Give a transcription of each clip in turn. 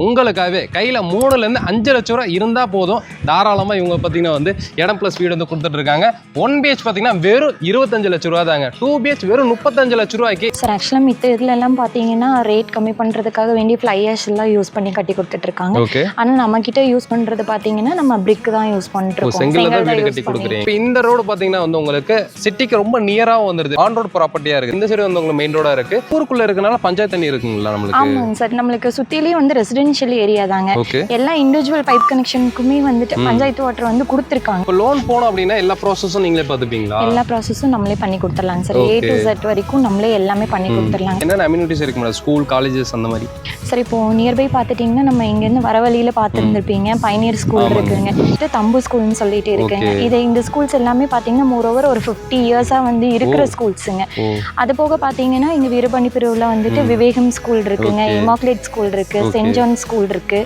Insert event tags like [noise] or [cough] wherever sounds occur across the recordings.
உங்களுக்காகவே கையில் மூணுலேருந்து அஞ்சு லட்ச ரூபா இருந்தால் போதும். தாராளமாக இவங்க பார்த்தீங்கன்னா வந்து இடம் ப்ளஸ் வீடு வந்து கொடுத்துட்டு இருக்காங்க. ஒன் பிஹெச் பார்த்தீங்கன்னா வெறும் இருபத்தஞ்சு லட்ச ரூபா தாங்க. டூ பிஹெச் வெறும் முப்பத்தஞ்சு லட்ச ரூபாய்க்கு சார் ஆக்சுவலாக மித்த இதுல எல்லாம் பார்த்தீங்கன்னா ரேட் கம்மி பண்ணுறதுக்காக வேண்டிய ஃப்ளையர்ஸ் எல்லாம் யூஸ் பண்ணி கட்டி கொடுத்துட்ருக்காங்க ஓகே ஆனால் நம்ம கிட்ட யூஸ் பண்ணுறது பார்த்தீங்கன்னா நம்ம பிரிக் தான் யூஸ் பண்ணிட்டு செங்கல்ல தான் செங்கல் வீடு கட்டி கொடுக்குறீங்க. இப்போ இந்த ரோடு பார்த்தீங்கன்னா வந்து உங்களுக்கு சிட்டிக்கு ரொம்ப நியராக வந்துருது. ஆன் ரோடு ப்ராப்பர்ட்டியாக இருக்குது இந்த சைடு வந்து உங்களுக்கு மெயின் ரோடாக இருக்குது ஊருக்குள்ளே இருக்கனால பஞ்சாயத்து தண்ணி இருக்குங்களா நம்மளுக்கு? ஆமாங்க சார் நம்மளுக்கு சுற்றிலையும் வந்து ரெசிடென்ஷியல் ஏரியா தாங்க எல்லா இண்டிவிஜுவல் பைப் கனெக்ஷனுக்குமே வந்துட்டு. பஞ்சாயத்து வாட்டர் வந்து கொடுத்துருக்காங்க இப்போ லோன் போனோம் அப்படின்னா எல்லா ப்ராசஸும் நீங்களே பார்த்துப்பீங்களா எல்லா ப்ராசஸும் நம்மளே பண்ணி கொடுத்துடலாங்க சார் ஏ டு. செட் வரைக்கும் நம்மளே எல்லாமே பண்ணி. கொடுத்துடலாங்க என்னென்ன அம்யூனிட்டிஸ் இருக்கு மேடம் ஸ்கூல் காலேஜஸ் அந்த மாதிரி சார் இப்போ நியர்பை பார்த்துட்டிங்கன்னா நம்ம இங்கேருந்து வர வழியில் பார்த்துருந்துருப்பீங்க பைனியர் ஸ்கூல். இருக்குங்க தம்பு ஸ்கூல்னு சொல்லிட்டு இருக்குங்க. இது இந்த ஸ்கூல்ஸ் எல்லாமே பார்த்தீங்கன்னா மோரோவர் ஒரு ஃபிஃப்டி இயர்ஸாக வந்து இருக்கிற. ஸ்கூல்ஸுங்க அது போக பார்த்தீங்கன்னா இங்கே வீரபாண்டி பிரிவில் வந்துட்டு. விவேகம் ஸ்கூல் இருக்குங்க. இமாக்லேட் ஸ்கூல் இருக்கு Okay. சென்ட் ஜான் ஸ்கூல் இருக்கு.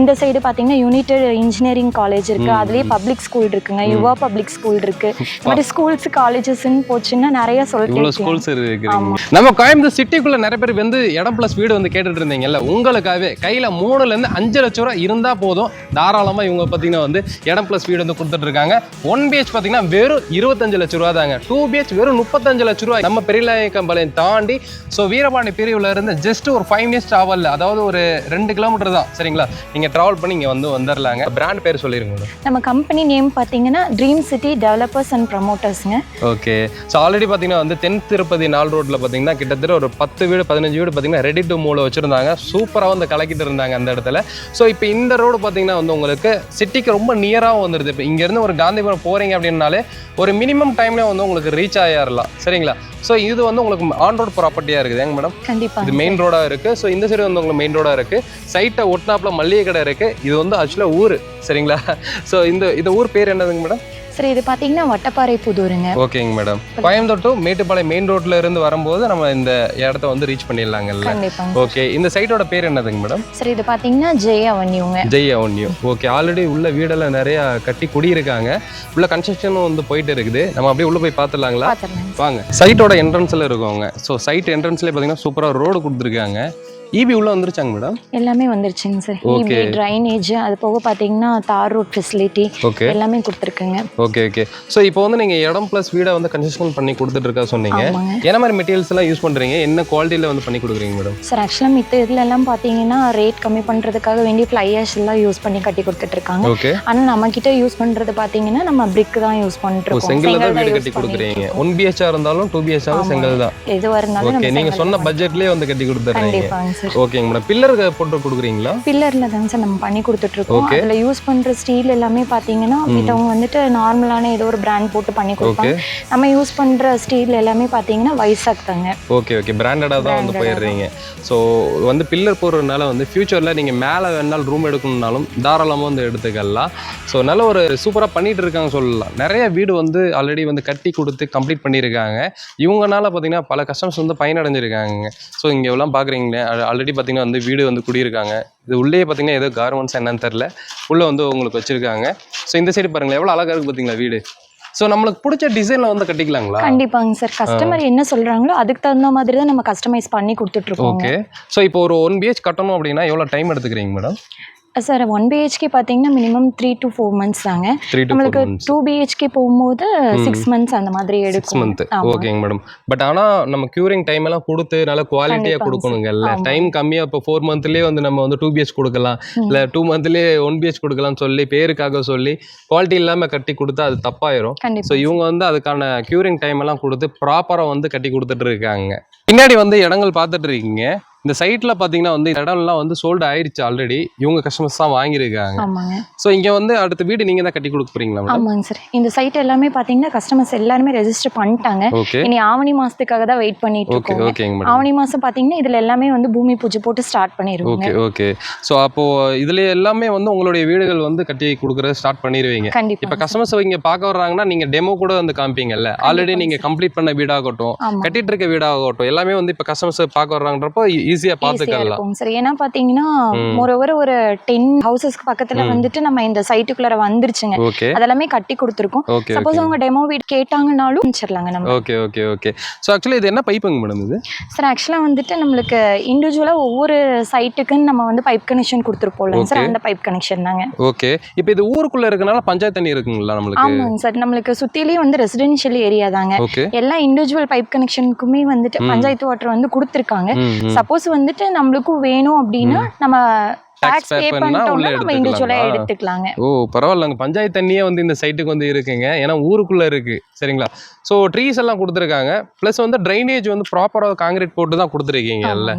இந்த சைடு பார்த்தீங்கன்னா யுனைடெட் இன்ஜினியரிங் காலேஜ் இருக்கு. அதுலேயே. பப்ளிக் ஸ்கூல் இருக்குங்க. யுவா பப்ளிக் ஸ்கூல் இருக்கு. [laughs] இந்த மாதிரி ஸ்கூல்ஸ் காலேஜஸ்ன்னு போச்சுன்னா நிறைய சொல்லிட்டு நம்ம கோயம்புத்தூர் சிட்டிக்குள்ள நிறைய பேர் வந்து இடம் ப்ளஸ் வீடு வந்து கேட்டுட்டு இருந்தீங்கல்ல உங்களுக்காகவே கையில மூணுல இருந்து அஞ்சு லட்ச ரூபா இருந்தா போதும். தாராளமா இவங்க பாத்தீங்கன்னா வந்து இடம் ப்ளஸ் வீடு வந்து கொடுத்துட்டு இருக்காங்க ஒன் பிஹெச் பாத்தீங்கன்னா வெறும் இருபத்தஞ்சு லட்ச ரூபா தாங்க. டூ பிஹெச் வெறும் முப்பத்தஞ்சு லட்ச ரூபா நம்ம பெரியலாயக்கம்பாளையம் தாண்டி ஸோ வீரபாண்டி பிரிவுல இருந்து ஜஸ்ட் ஒரு ஃபைவ் மினிட்ஸ் டிராவல் அதாவது ஒரு ரெண்டு கிலோமீட்டர் தான். சரிங்களா? நீங்க டிராவல் பண்ணி இங்க வந்து வந்துடலாங்க பிராண்ட் பேர் சொல்லிருங்க நம்ம கம்பெனி நேம் பார்த்தீங்கன்னா ட்ரீம் சிட்டி டெவலப்பர்ஸ் அண்ட் ப்ரமோட்டர்ஸ்ங்க ஓகே ஸோ ஆல்ரெடி பார்த்தீங்கன்னா வந்து தென் திருப்பதி நாள் ரோட்டில் பார்த்தீங்கன்னா கிட்டத்தட்ட ஒரு பத்து வீடு பதினஞ்சு வீடு பார்த்தீங்கன்னா ரெடி டு மூல வச்சுருந்தாங்க. சூப்பராக வந்து கலக்கிட்டு இருந்தாங்க அந்த இடத்துல. ஸோ இப்போ இந்த ரோடு பார்த்தீங்கன்னா வந்து உங்களுக்கு சிட்டிக்கு ரொம்ப நியராகவும் வந்துடுது இப்போ இங்கேருந்து ஒரு காந்திபுரம் போகிறீங்க அப்படின்னாலே ஒரு மினிமம் டைம்ல வந்து உங்களுக்கு ரீச் ஆயிடலாம் சரிங்களா? ஸோ இது வந்து உங்களுக்கு ஆன் ரோட் ப்ராப்பர்ட்டியாக இருக்குது. ஏங்க மேடம் கண்டிப்பா இது மெயின் ரோடாக இருக்குது ஸோ இந்த சைடு வந்து உங்களுக்கு மெயின் ரோடாக இருக்குது சைட்டை ஒட்டினாப்புல மல்லிகை கடை இருக்குது இது வந்து ஆக்சுவலாக ஊர். சரிங்களா? ஸோ இந்த இந்த ஊர் பேர் என்னதுங்க மேடம் சரி இது பார்த்தீங்கன்னா வட்டப்பாறை புதூருங்க. ஓகேங்க madam Coimbatore to Mettupalayam main ரோட்ல இருந்து வரும்போது நம்ம இந்த இடத்த வந்து ரீச் பண்ணிடலாங்கல்ல? ஓகே இந்த சைட்டோட பேர் என்னதுங்க மேடம் சரி இது பார்த்தீங்கன்னா ஜெய் அவன்யூங்க ஜெய் அவன்யூ ஓகே ஆல்ரெடி உள்ள வீடெல்லாம் நிறைய கட்டி குடியிருக்காங்க. உள்ள கன்ஸ்ட்ரக்ஷனும் வந்து போயிட்டு இருக்குது. நம்ம அப்படியே உள்ள போய் பார்த்துடலாங்களா பார்த்துடலாங்க வாங்க. சைட்டோட என்ட்ரன்ஸ்ல இருக்கவங்க. ஸோ சைட் என்ட்ரன்ஸ்லேயே பார்த்தீங்கன்னா சூப்பராக ரோடு கொடுத்துருக்காங்க. ஈபி உள்ள வந்துருச்சாங்க மேடம் எல்லாமே வந்துருச்சுங்க சார். EB Okay. ட்ரைனேஜ் அது போக பார்த்தீங்கன்னா தார் ரோட் ஃபெசிலிட்டி எல்லாமே கொடுத்துருக்குங்க. ஓகே ஓகே ஸோ இப்போ வந்து நீங்கள் இடம் ப்ளஸ் வீடை வந்து கன்ஸ்ட்ரக்ஷன் பண்ணி கொடுத்துட்டு இருக்கா சொன்னீங்க என்ன மாதிரி மெட்டீரியல்ஸ் எல்லாம் யூஸ் பண்ணுறீங்க என்ன குவாலிட்டியில் வந்து பண்ணி கொடுக்குறீங்க மேடம் சார் ஆக்சுவலாக மித்த இதுல எல்லாம் பார்த்தீங்கன்னா ரேட் கம்மி பண்ணுறதுக்காக வேண்டிய ஃப்ளையர்ஸ் எல்லாம் யூஸ் பண்ணி கட்டி கொடுத்துட்ருக்காங்க ஓகே ஆனால் நம்ம கிட்ட யூஸ் பண்ணுறது பார்த்தீங்கன்னா நம்ம பிரிக் தான் யூஸ் பண்ணிட்டு இருக்கோம் செங்கல்ல தான் செங்கல் வீடு கட்டி கொடுக்குறீங்க. ஒன் பிஹெச்ஆ இருந்தாலும் டூ பிஹெச்ஆ ஆமாங்க. செங்கல் தான். எதுவாக இருந்தாலும் நீங்க செங்கல் சொன்ன. பட்ஜெட்லயே வந்து கட்டி கொடுத்துறீங்க சார். ஓகேங்க மேடம் பில்லர் போட்டு கொடுக்குறீங்களா? பில்லர்ல தாங்க சார் நம்ம பண்ணி கொடுத்துட்டு இருக்கோம். அதுல யூஸ் பண்ற ஸ்டீல் எல்லாமே பாத்தீங்கன்னா மித்தவங்க வந்துட்டு நார்மலான ஏதோ ஒரு பிராண்ட் போட்டு பண்ணி கொடுப்பாங்க. நம்ம யூஸ் பண்ற ஸ்டீல் எல்லாமே பாத்தீங்கன்னா வைசாக் தாங்க. ஓகே ஓகே பிராண்டடாக தான் வந்து போயிடுறீங்க. ஸோ வந்து பில்லர் போடுறதுனால வந்து ஃபியூச்சரில் நீங்கள் மேலே வேணாலும் ரூம் எடுக்கணும்னாலும் தாராளமாக வந்து எடுத்துக்கலாம். ஸோ நல்ல ஒரு சூப்பராக பண்ணிட்டு இருக்காங்க சொல்லலாம். நிறைய வீடு வந்து ஆல்ரெடி வந்து கட்டி கொடுத்து கம்ப்ளீட் பண்ணியிருக்காங்க. இவங்கனால பார்த்தீங்கன்னா பல கஸ்டமர்ஸ் வந்து பயனடைஞ்சிருக்காங்க ஸோ இங்கே எல்லாம் பார்க்குறீங்களே ஆல்ரெடி பார்த்தீங்கன்னா வந்து வீடு வந்து குடியிருக்காங்க. இது உள்ளே பார்த்தீங்கன்னா ஏதோ கார்மெண்ட்ஸ் என்னன்னு தெரில உள்ளே வந்து உங்களுக்கு வச்சுருக்காங்க. ஸோ இந்த சைடு பாருங்களேன். எவ்வளோ அழகாக இருக்குது பார்த்தீங்களா வீடு? ஸோ நம்மளுக்கு பிடிச்ச டிசைனில் வந்து கட்டிக்கலாங்களா? கண்டிப்பாங்க சார். கஸ்டமர் என்ன சொல்றாங்களோ அதுக்கு தகுந்த மாதிரி தான் நம்ம கஸ்டமைஸ் பண்ணி கொடுத்துட்டு இருக்கோம் ஓகே ஸோ இப்போ ஒரு ஒன் பிஹெச் கட்டணும் அப்படின்னா எவ்வளோ டைம் எடுத்துக்கிறீங்க மேடம் சார் ஒன் பிஹெச்கே பார்த்தீங்கன்னா minimum three to four months தாங்க. நம்மளுக்கு டூ பிஹெச்கே போகும்போது சிக்ஸ் மந்த்ஸ் அந்த மாதிரி எடுக்கும். மந்த். ஓகேங்க மேடம் பட் ஆனால் நம்ம க்யூரிங் டைம் எல்லாம் கொடுத்து நல்ல குவாலிட்டியாக கொடுக்கணுங்கல்ல. டைம் கம்மியாக இப்போ ஃபோர் மந்த்லேயே வந்து நம்ம வந்து டூ பிஹெச் கொடுக்கலாம். இல்லை டூ மந்த்லேயே ஒன் பிஹெச் கொடுக்கலாம்னு சொல்லி பேருக்காக சொல்லி குவாலிட்டி இல்லாமல் கட்டி கொடுத்தா அது தப்பாயிரும். ஸோ இவங்க வந்து அதுக்கான க்யூரிங் டைம் எல்லாம் கொடுத்து ப்ராப்பராக வந்து கட்டி கொடுத்துட்டு இருக்காங்க. பின்னாடி வந்து இடங்கள் பார்த்துட்டு இருக்கீங்க. இந்த சைட்டில் பார்த்தீங்கன்னா வந்து இடம்லாம் வந்து சோல்டு ஆயிடுச்சு ஆல்ரெடி இவங்க கஸ்டமர்ஸ் தான் வாங்கியிருக்காங்க. ஆமாங்க. ஸோ இங்கே வந்து அடுத்த வீடு நீங்கள் தான் கட்டி கொடுக்க போறீங்களா ஆமாங்க சார் இந்த சைட் எல்லாமே பார்த்தீங்கன்னா கஸ்டமர்ஸ் எல்லாருமே ரெஜிஸ்டர் பண்ணிட்டாங்க. இனி ஆவணி மாசத்துக்காக தான் வெயிட் பண்ணிட்டு இருக்கோம் ஆவணி மாசம் பாத்தீங்கன்னா இதுல எல்லாமே வந்து பூமி பூஜை போட்டு ஸ்டார்ட் பண்ணிடுவாங்க ஓகே ஓகே ஸோ அப்போ இதுல எல்லாமே வந்து உங்களுடைய வீடுகள் வந்து கட்டி கொடுக்குறத ஸ்டார்ட் பண்ணிடுவீங்க இப்போ கஸ்டமர்ஸ் இங்க பார்க்க வர்றாங்கன்னா நீங்க டெமோ கூட வந்து காமிப்பீங்கல்ல. ஆல்ரெடி நீங்க கம்ப்ளீட் பண்ண வீடாகட்டும் கட்டிட்டு இருக்க வீடாகட்டும் எல்லாமே வந்து இப்போ கஸ்டமர்ஸ் பார்க்க வர்றாங்கன்றப்போ ஈஸியா பார்த்துக்கலாம். இருக்கும் சார். ஏன்னா பாத்தீங்கன்னா. மோரோவர் ஒரு டென் ஹவுசஸ்க்கு பக்கத்துல. வந்துட்டு நம்ம இந்த சைட்டுக்குள்ளார வந்துருச்சுங்க. அதெல்லாமே கட்டி கொடுத்துருக்கோம். சப்போஸ் அவங்க டெமோ வீட் கேட்டாங்கனாலும் வச்சிடலாங்க நம்ம. Okay okay okay. So actually இது என்ன பைப்புங்க மேடம் இது? சார் ஆக்சுவலாக வந்துட்டு நம்மளுக்கு இண்டிவிஜுவலாக ஒவ்வொரு சைட்டுக்குன்னு நம்ம வந்து பைப் கனெக்ஷன் கொடுத்துருப்போம்ல சார். அந்த பைப் கனெக்ஷன் தாங்க. ஓகே. இப்போ இது ஊருக்குள்ள இருக்கனால பஞ்சாயத்து தண்ணி இருக்குங்களா நம்மளுக்கு? ஆமாங்க சார் நம்மளுக்கு சுத்திலேயே வந்து ரெசிடென்ஷியல் ஏரியா தாங்க. எல்லா இண்டிவிஜுவல் பைப் கனெக்ஷனுக்குமே வந்துட்டு. பஞ்சாயத்து வாட்டர் வந்து கொடுத்துருக்காங்க. ம். சப்போஸ் வந்துட்டு நம்மளுக்கும் வேணும் அப்படின்னா நம்ம டாக்ஸ் பே பண்ணிட்டோம்னா நம்ம எடுத்துக்கலாங்களா? எடுத்துக்கலாங்க. ஓ பரவாயில்லங்க பஞ்சாயத்து தண்ணியே வந்து இந்த சைட்டுக்கு வந்து இருக்குங்க. ஏன்னா ஊருக்குள்ள இருக்கு. சரிங்களா? ஸோ ட்ரீஸ் எல்லாம் கொடுத்துருக்காங்க. ப்ளஸ் வந்து ட்ரைனேஜ் வந்து ப்ராப்பராக காங்கிரீட் போட்டு தான் கொடுத்துருக்கீங்க இல்ல.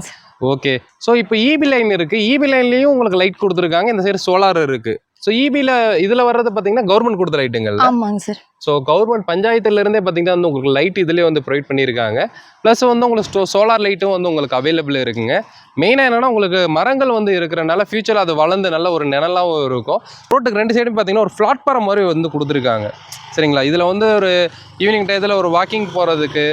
ஓகே ஸோ இப்போ இபி லைன் இருக்கு. இபி லைன்லயும் உங்களுக்கு லைட் கொடுத்துருக்காங்க. இந்த சைடு சோலார் இருக்கு. ஸோ இபியில் இதில் வர்றது பார்த்தீங்கன்னா கவர்மெண்ட் கொடுத்த லைட்டுங்கள்ல ஆமாங்க சார் ஸோ கவர்மெண்ட் பஞ்சாயத்துல இருந்தே பார்த்தீங்கன்னா வந்து உங்களுக்கு லைட் இதுலேயே வந்து ப்ரொவைட் பண்ணியிருக்காங்க ப்ளஸ் வந்து உங்களுக்கு ஸ்டோ சோலார் லைட்டும் வந்து உங்களுக்கு அவைலபிள் இருக்குங்க. மெயினாக என்னன்னா உங்களுக்கு மரங்கள் வந்து இருக்கிறனால ஃபியூச்சரில் அது வளர்ந்து நல்ல ஒரு நிழலாகவும் இருக்கும். ரோட்டுக்கு ரெண்டு சைடும் பார்த்தீங்கன்னா ஒரு பிளாட்ஃபார்ம் மாதிரி வந்து கொடுத்துருக்காங்க. சரிங்களா? இதில் வந்து ஒரு ஈவினிங் டயத்தில் ஒரு வாக்கிங் போகிறதுக்கு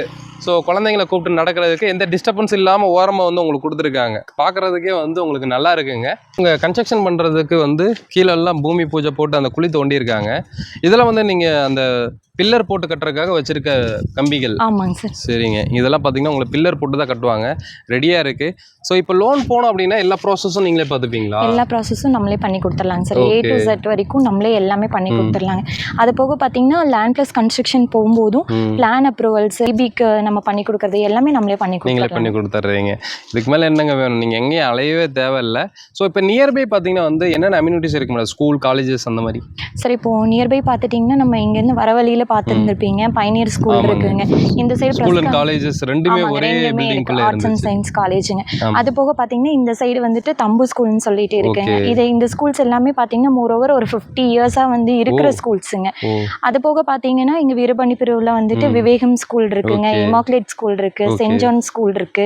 ஸோ குழந்தைங்கள கூப்பிட்டு நடக்கிறதுக்கு எந்த டிஸ்டர்பன்ஸ் இல்லாமல் ஓரமாக வந்து உங்களுக்கு கொடுத்துருக்காங்க. பார்க்குறதுக்கே வந்து உங்களுக்கு நல்லா இருக்குங்க. இங்கே கன்ஸ்ட்ரக்ஷன் பண்ணுறதுக்கு வந்து கீழே எல்லாம் பூமி பூஜை போட்டு அந்த குழி தோண்டியிருக்காங்க. இதில் வந்து நீங்கள் அந்த பில்லர் போட்டு கட்டுறதுக்காக வச்சிருக்க கம்பிகள். ஆமாங்க சார். சரிங்க. இதெல்லாம் பார்த்தீங்கன்னா உங்களுக்கு பில்லர் போட்டு தான் கட்டுவாங்க. ரெடியாக இருக்குது ஸோ இப்போ லோன் போனோம் அப்படின்னா எல்லா ப்ராசஸும் நீங்களே பார்த்துப்பீங்களா எல்லா ப்ராசஸும் நம்மளே பண்ணி கொடுத்துடலாங்க சார். A to. செட் வரைக்கும் நம்மளே எல்லாமே பண்ணி. கொடுத்துடலாங்க. அது போக பார்த்தீங்கன்னா லேண்ட் ப்ளஸ் கன்ஸ்ட்ரக்ஷன் போகும்போதும் பிளான் அப்ரூவல்ஸ் இபிக்கு நம்ம பண்ணி கொடுக்கறது எல்லாமே நம்மளே பண்ணி நீங்களே பண்ணி கொடுத்துட்றீங்க. இதுக்கு மேலே என்னங்க வேணும்? நீங்கள் எங்கேயும் அலையவே தேவையில்ல. ஸோ இப்போ நியர்பை பார்த்தீங்கன்னா வந்து என்னென்ன அம்யூனிட்டிஸ் இருக்கு மேடம் ஸ்கூல் காலேஜஸ் அந்த மாதிரி. சார் இப்போ நியர்பை பார்த்துட்டிங்கன்னா நம்ம இங்கேருந்து வர வழியில பார்த்துருந்துருப்பீங்க பைனியர் ஸ்கூல். இருக்குங்க இந்த சைடு ஸ்கூல் காலேஜஸ் ரெண்டுமே ஒரே ஆர்ட்ஸ் அண்ட் சயின்ஸ் காலேஜுங்க. அது போக பார்த்தீங்கன்னா இந்த சைடு வந்துட்டு தம்பு ஸ்கூல்னு சொல்லிட்டு இருக்குங்க. இது இந்த ஸ்கூல்ஸ் எல்லாமே பார்த்தீங்கன்னா மோரோவர் ஒரு ஃபிஃப்டி இயர்ஸாக வந்து இருக்கிற. ஸ்கூல்ஸுங்க அது போக பார்த்தீங்கன்னா இங்க வீரபாண்டி பிரிவில் வந்துட்டு. விவேகம் ஸ்கூல் இருக்குங்க. இமாக்லேட் ஸ்கூல் இருக்கு. சென்ட் ஜான் ஸ்கூல் இருக்கு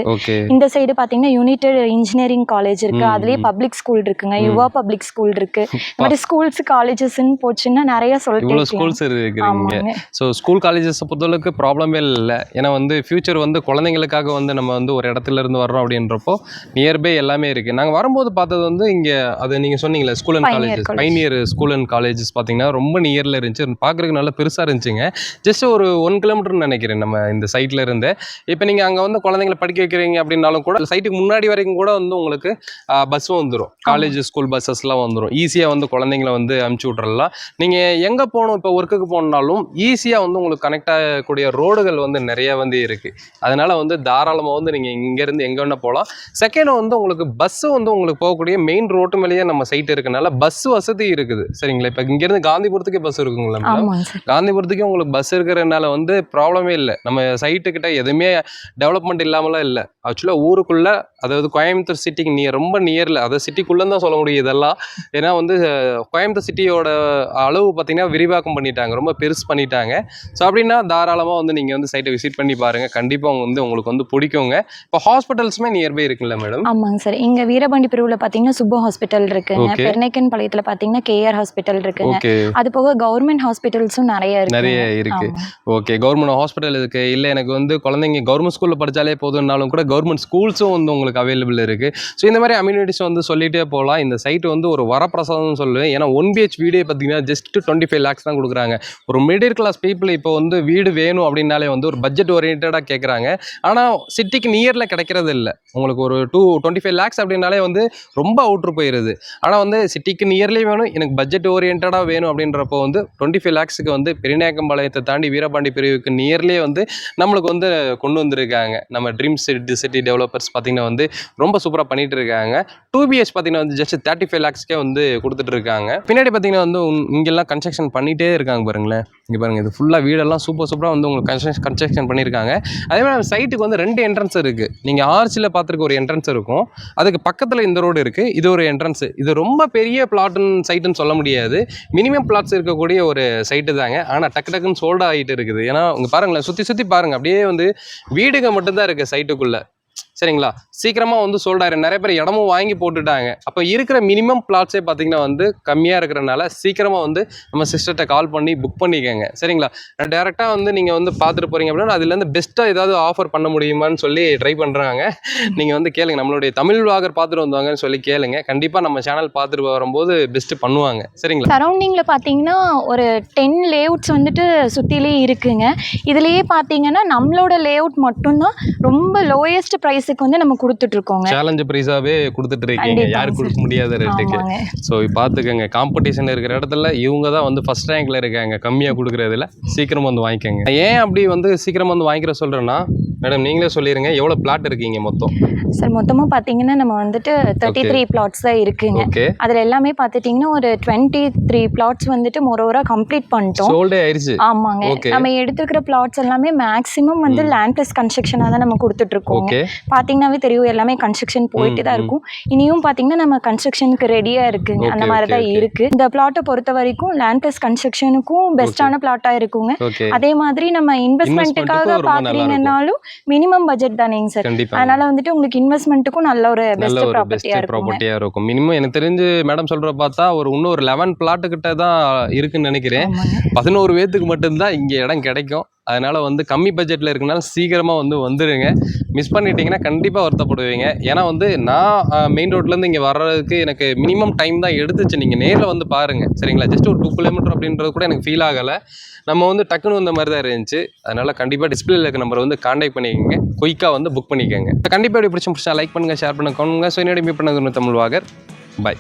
இந்த சைடு பாத்தீங்கன்னா யுனைடெட் இன்ஜினியரிங் காலேஜ் இருக்கு அதுலயே. பப்ளிக் ஸ்கூல் இருக்குங்க. யுவா பப்ளிக் ஸ்கூல் இருக்கு இந்த மாதிரி ஸ்கூல்ஸ் காலேஜஸ்ன்னு போச்சுன்னா நிறைய சொல்லிட்டு. ஸ்கூல்ஸ் ஆமாங்க ஸோ ஸ்கூல் காலேஜஸ் பொறுத்தளவுக்கு ப்ராப்ளமே இல்லை. ஏன்னா வந்து ஃபியூச்சர் வந்து குழந்தைங்களுக்காக வந்து நம்ம வந்து ஒரு இடத்துல இருந்து வர்றோம் அப்படின்றப்போ நியர்பை எல்லாமே இருக்குது நாங்கள் வரும்போது பார்த்தது வந்து இங்கே அது நீங்கள் சொன்னீங்களே school and colleges. Pioneer school and colleges பார்த்தீங்கன்னா ரொம்ப நியரில் இருந்துச்சு. பார்க்குறதுக்கு நல்லா பெருசாக இருந்துச்சுங்க. ஜஸ்ட் ஒரு ஒன் கிலோமீட்டர்னு நினைக்கிறேன் நம்ம இந்த சைட்டில் இருந்து. இப்போ நீங்கள் அங்கே வந்து குழந்தைங்களை படிக்க வைக்கிறீங்க அப்படின்னாலும் கூட சைட்டுக்கு முன்னாடி வரைக்கும் கூட வந்து உங்களுக்கு பஸ்ஸும் வந்துடும் காலேஜ் ஸ்கூல் பஸ்ஸஸ்லாம் வந்துடும் ஈஸியாக வந்து குழந்தைங்களை வந்து அமுச்சு விட்றலாம் நீங்கள் எங்கே போகணும்? இப்போ ஒர்க்குக்கு போகணுன்னாலும் ஈஸியாக வந்து உங்களுக்கு கனெக்ட் ஆகக்கூடிய ரோடுகள் வந்து நிறைய வந்து இருக்குது அதனால் வந்து தாராளமாக வந்து நீங்கள் இங்கேருந்து எங்கே வேணால் போகலாம் செகண்ட் வந்து உங்களுக்கு பஸ்ஸு வந்து உங்களுக்கு போகக்கூடிய மெயின் ரோட்டு மேலேயே நம்ம சைட் இருக்கனால பஸ் வசதி இருக்குது. சரிங்களா? இப்போ இங்கேருந்து காந்திபுரத்துக்கே பஸ் இருக்குங்களா மேடம் காந்திபுரத்துக்கு உங்களுக்கு பஸ் இருக்கிறனால வந்து ப்ராப்ளமே இல்லை. நம்ம சைட்டுக்கிட்ட எதுவுமே டெவலப்மெண்ட் இல்லாமலாம் இல்லை. ஆக்சுவலாக ஊருக்குள்ளே அதாவது கோயம்புத்தூர் சிட்டிக்கு நியர் ரொம்ப நியரில் அதாவது சிட்டிக்குள்ளே தான் சொல்ல முடியும் இதெல்லாம். ஏன்னா வந்து கோயம்புத்தூர் சிட்டியோட அளவு பார்த்தீங்கன்னா விரிவாக்கம் பண்ணிட்டாங்க ரொம்ப பெருசு பண்ணிட்டாங்க. ஸோ அப்படின்னா தாராளமாக வந்து நீங்கள் வந்து சைட்டை விசிட் பண்ணி பாருங்கள் கண்டிப்பாக வந்து உங்களுக்கு வந்து பிடிக்குங்க. இப்போ ஹாஸ்பிட்டல்ஸுமே நியர்பை இருக்குல்ல மேடம் ஆமாங்க சார் இங்க வீரபாண்டி பிரிவுல பாத்தீங்கன்னா சுப்பு ஹாஸ்பிட்டல் இருக்குங்க. பெர்னைக்கன் பாளையத்துல பாத்தீங்கன்னா கேஆர் ஹாஸ்பிட்டல் இருக்குங்க. அது போக கவர்மெண்ட் ஹாஸ்பிட்டல்ஸும் நிறைய இருக்கு நிறைய இருக்கு. ஓகே கவர்மெண்ட் ஹாஸ்பிட்டல் இருக்கு. இல்லை எனக்கு வந்து குழந்தைங்க கவர்மெண்ட் ஸ்கூலில் படித்தாலே போதும்னாலும் கூட கவர்மெண்ட் ஸ்கூல்ஸும் வந்து உங்களுக்கு அவைலபிள் இருக்குது ஸோ இந்த மாதிரி அம்யூனிட்டிஸ் வந்து சொல்லிகிட்டே போகலாம் இந்த சைட் வந்து ஒரு வரப்பிரசாதம்னு சொல்லுவேன். ஏன்னா ஒன் பிஹெச் வீடே பார்த்தீங்கன்னா ஜஸ்ட் டுவெண்ட்டி ஃபைவ் லேக்ஸ் தான் கொடுக்குறாங்க. ஒரு மிடில் கிளாஸ் பீப்புள் இப்போ வந்து வீடு வேணும் அப்படின்னாலே வந்து ஒரு பட்ஜெட் ஓரியன்டாக கேட்குறாங்க ஆனால் சிட்டிக்கு நியரில் கிடைக்கிறது இல்லை. உங்களுக்கு ஒரு டூ டுவெண்ட்டி ஃபைவ் லேக்ஸ் அப்படின்னாலே வந்து ரொம்ப அவுட்ரு போயிடுது ஆனால் வந்து சிட்டிக்கு நியர்லேயே வேணும். எனக்கு பட்ஜெட் ஓரியன்டாக வேணும் அப்படின்றப்போ வந்து டுவெண்ட்டி ஃபைவ் லேக்ஸுக்கு வந்து பெரியநாயக்கம்பாளையத்தை தாண்டி வீரபாண்டி பிரிவுக்கு நியர்லேயே வந்து நம்மளுக்கு வந்து கொண்டு வந்திருக்காங்க. நம்ம ட்ரீம் சிட்டி சிட்டி டெவலப்பர்ஸ் பார்த்தீங்கன்னா வந்து ரொம்ப சூப்பராக பண்ணிட்டு இருக்காங்க டூ பிஹெச் பார்த்தீங்கன்னா வந்து ஜஸ்ட் தேர்ட்டி ஃபைவ் லேக்ஸ்க்கே வந்து கொடுத்துட்டு இருக்காங்க பின்னாடி பார்த்தீங்கன்னா வந்து இங்கெல்லாம் கன்ஸ்ட்ரக்ஷன் பண்ணிகிட்டே இருக்காங்க பாருங்களேன். இங்கே பாருங்கள் இது ஃபுல்லாக வீடெல்லாம் சூப்பர் சூப்பராக வந்து உங்களுக்கு கன்ஸ்ட்ரக்ஷன் கன்ஸ்ட்ரக்ஷன் பண்ணியிருக்காங்க. அதே மாதிரி சைட்டுக்கு வந்து ரெண்டு என்ட்ரன்ஸ் இருக்குது நீங்கள் ஆர்ச்சியில் பார்த்துருக்க ஒரு என்ட்ரன்ஸ் இருக்கும். அதுக்கு பக்கத்தில் இந்த ரோடு இருக்குது இது ஒரு என்ட்ரன்ஸ் இது ரொம்ப பெரிய பிளாட்டுன்னு சைட்டுன்னு சொல்ல முடியாது. மினிமம் பிளாட்ஸ் இருக்கக்கூடிய ஒரு சைட்டு தாங்க. ஆனால் டக்கு டக்குன்னு சோல்ட் ஆகிட்டு இருக்குது. ஏன்னா உங்கள் பாருங்களேன் சுற்றி சுற்றி பாருங்கள் அப்படியே வந்து வீடுங்க மட்டும்தான் இருக்குது சைட்டுக்குள்ளே சரிங்களா? சீக்கிரமாக வந்து சொல்கிறாரு நிறைய பேர் இடமும் வாங்கி போட்டுட்டாங்க. அப்போ இருக்கிற மினிமம் பிளாட்ஸே பார்த்தீங்கன்னா வந்து கம்மியாக இருக்கிறனால சீக்கிரமாக வந்து நம்ம சிஸ்டர்கிட்ட கால் பண்ணி புக் பண்ணிக்கோங்க. சரிங்களா? டேரெக்டாக வந்து நீங்கள் வந்து பார்த்துட்டு போகிறீங்க அப்படின்னா அதுலேருந்து பெஸ்ட்டாக ஏதாவது ஆஃபர் பண்ண முடியுமான்னு சொல்லி ட்ரை பண்ணுறாங்க நீங்கள் வந்து கேளுங்க. நம்மளுடைய தமிழ் வாகர் பார்த்துட்டு வந்தாங்கன்னு சொல்லி கேளுங்க. கண்டிப்பாக நம்ம சேனல் பார்த்துட்டு வரும்போது பெஸ்ட்டு பண்ணுவாங்க. சரிங்களா? சரௌண்டிங்கில் பார்த்தீங்கன்னா ஒரு டென் லேஅவுட்ஸ் வந்துட்டு சுற்றிலே இருக்குங்க. இதுலேயே பார்த்தீங்கன்னா நம்மளோட லேஅவுட் மட்டும்தான். ரொம்ப லோயஸ்ட் ப்ரைஸுக்கு வந்து நம்ம கொடுத்துட்ருக்கோங்க. சேலஞ்சு ப்ரைஸாகவே கொடுத்துட்டு இருக்கீங்க யாரும் கொடுக்க முடியாத ரேட்டுக்கு. ஸோ பார்த்துக்கோங்க. காம்படிஷன் இருக்கிற இடத்துல இவங்க தான் வந்து ஃபர்ஸ்ட் ரேங்க்ல இருக்காங்க. கம்மியாக கொடுக்குறதுல சீக்கிரம் வந்து வாங்கிக்கோங்க. ஏன் அப்படி வந்து சீக்கிரம் வந்து வாங்கிக்கிற சொல்கிறேன்னா மேடம் நீங்களே சொல்லிடுங்க எவ்வளோ பிளாட் இருக்கீங்க மொத்தம்? சார் மொத்தமாக பார்த்தீங்கன்னா நம்ம வந்துட்டு தேர்ட்டி. த்ரீ பிளாட்ஸ் தான் இருக்குங்க. அதில் எல்லாமே பார்த்துட்டிங்கன்னா ஒரு டுவெண்ட்டி த்ரீ பிளாட்ஸ் வந்துட்டு மொரோவராக கம்ப்ளீட் பண்ணிட்டோம். சோல்டே ஆயிடுச்சு ஆமாங்க. நம்ம எடுத்துக்கிற பிளாட்ஸ் எல்லாமே மேக்ஸிமம் வந்து லேண்ட் பிளஸ் கன்ஸ்ட்ரக்ஷனாக தான் நம்ம கொடுத்துட்ருக்கோங்க. ஓகே பார்த்தீங்கன்னாவே தெரியும். எல்லாமே கன்ஸ்ட்ரக்ஷன் போயிட்டு தான் இருக்கும். இனியும் பார்த்தீங்கன்னா நம்ம கன்ஸ்ட்ரக்ஷனுக்கு ரெடியாக இருக்குங்க. அந்த மாதிரி தான். இருக்கு. இந்த பிளாட்டை பொறுத்த வரைக்கும் லேண்ட் பிளஸ் கன்ஸ்ட்ரக்ஷனுக்கும் பெஸ்ட்டான பிளாட்டாக இருக்குங்க. அதே மாதிரி நம்ம இன்வெஸ்ட்மெண்ட்டுக்காக பார்க்குறீங்கன்னாலும் மினிமம் பட்ஜெட் தானேங்க சார் அதனால வந்துட்டு உங்களுக்கு இன்வெஸ்ட்மெண்ட்டுக்கும் நல்ல ஒரு பெஸ்ட் ப்ராப்பர்ட்டியாக ப்ராப்பர்ட்டியாக இருக்கும். மினிமம் எனக்கு தெரிஞ்சு மேடம் சொல்கிற பார்த்தா ஒரு இன்னும் ஒரு லெவன் பிளாட்டு கிட்ட தான் இருக்குன்னு நினைக்கிறேன். பதினோரு பேத்துக்கு மட்டும்தான் இங்கே இடம் கிடைக்கும். அதனால் வந்து கம்மி பட்ஜெட்டில் இருக்கனால சீக்கிரமாக வந்து வந்துடுங்க மிஸ் பண்ணிட்டீங்கன்னா கண்டிப்பாக வருத்தப்படுவீங்க. ஏன்னா வந்து நான் மெயின் ரோட்லேருந்து இங்கே வர்றதுக்கு எனக்கு மினிமம் டைம் தான் எடுத்துச்சு. நீங்கள் நேரில் வந்து பாருங்கள் சரிங்களா? ஜஸ்ட் ஒரு டூ கிலோமீட்டர் அப்படின்றது கூட எனக்கு ஃபீல் ஆகலை. நம்ம வந்து டக்குன்னு வந்த மாதிரி தான் இருந்துச்சு. அதனால் கண்டிப்பாக டிஸ்பிளேல இருக்க நம்பரை வந்து காண்டாக்ட் பண்ணிக்கோங்க. குயிக்காக வந்து புக் பண்ணிக்கோங்க. கண்டிப்பாக எப்படி பிடிச்சி பிடிச்சா லைக் பண்ணுங்கள் ஷேர் பண்ணுங்க. கொண்டுங்க ஸோ என்னோட மீட் பண்ணது தமிழ் வாகர். பாய்